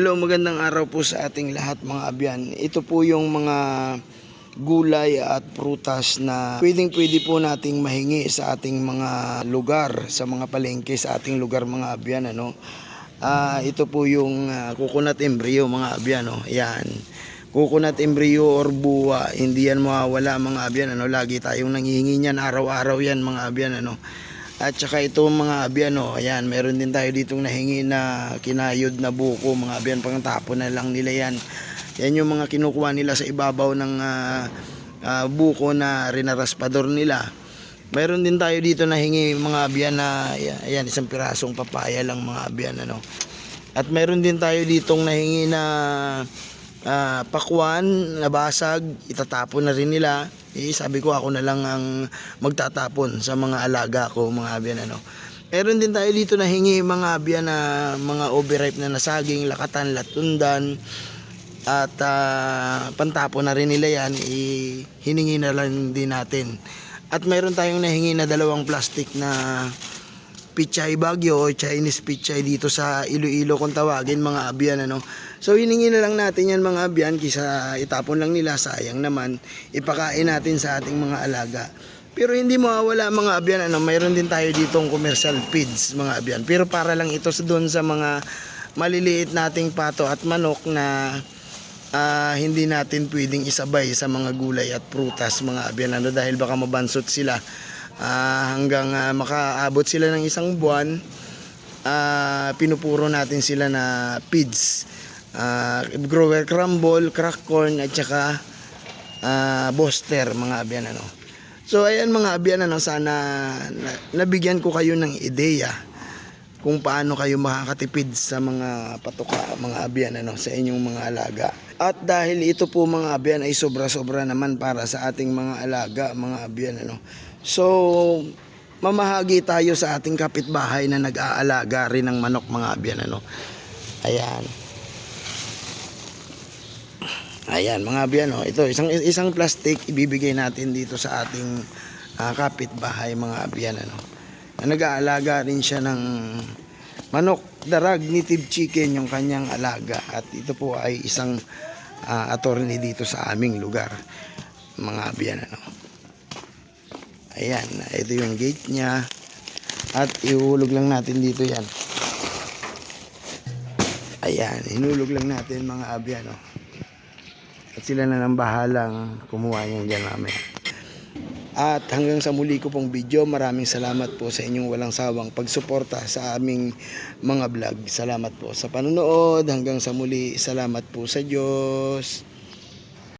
Hello, magandang araw po sa ating lahat mga abyan. Ito po yung mga gulay at prutas na pwedeng pwede po nating mahingi sa ating mga lugar, sa mga palengke sa ating lugar mga abyan. Ano? Ah, ito po yung ah, coconut embryo mga abyan. No? Yan. Coconut embryo or buwa, hindi yan mawawala mga abyan. Ano? Lagi tayong nangihingi niyan, araw-araw yan mga abyan. Ano? At saka ito mga abyan, oh, ayan, meron din tayo ditong nahingi na kinayod na buko, mga abyan, pang tapon na lang nila yan. Yan yung mga kinukuha nila sa ibabaw ng ah, ah, buko na rinaraspador nila. Meron din tayo dito nahingi mga abyan na, ayan, isang pirasong papaya lang mga abyan, ano. At meron din tayo ditong nahingi na ah, pakwan, nabasag, itatapon na rin nila. Eh, sabi ko ako na lang ang magtatapon sa mga alaga ko, mga abyan ano. Meron din tayo dito na hingi mga abyan na mga overripe na nasaging, lakatan, latundan at ah, pantapon na rin nila yan, eh, na lang din natin. At meron tayong nahingi na dalawang plastic na pichay bagyo o Chinese pichay dito sa Iloilo kung tawagin mga abyan ano. So hiningi na lang natin yan mga abyan kisa itapon lang nila sayang naman ipakain natin sa ating mga alaga. Pero hindi mawawala mga abyan ano, mayroon din tayo ditong commercial feeds mga abyan. Pero para lang ito sa doon sa mga maliliit nating pato at manok na ah, hindi natin pwedeng isabay sa mga gulay at prutas mga abyan ano dahil baka mabansot sila Ah, hanggang ah, makaabot sila ng isang buwan ah, pinupuro natin sila na feeds. Ah, grower crumble, crack corn at saka ah, booster mga abyan ano. So ayan mga abyan ano sana na, nabigyan ko kayo ng ideya kung paano kayo makakatipid sa mga patuka, mga abyan ano, sa inyong mga alaga. At dahil ito po mga abyan ay sobra-sobra naman para sa ating mga alaga, mga abyan ano. So, mamahagi tayo sa ating kapitbahay na nag-aalaga rin ng manok mga abyan ano. Ayan. Ayan mga abyan oh. Ito isang isang plastic ibibigay natin dito sa ating ah, kapitbahay mga abyan ano nag-aalaga rin siya ng manok, darag, native chicken yung kanyang alaga. At ito po ay isang ah, attorney dito sa aming lugar mga abiyan ano. Ayan, ito yung gate niya. At ihulog lang natin dito yan. Ayan, hinulog lang natin mga abiyan no? at sila na nang bahalang kumuha niyan dyan mamaya at hanggang sa muli ko pong video, maraming salamat po sa inyong walang sawang pagsuporta sa aming mga vlog. Salamat po sa panonood. Hanggang sa muli, salamat po sa Diyos.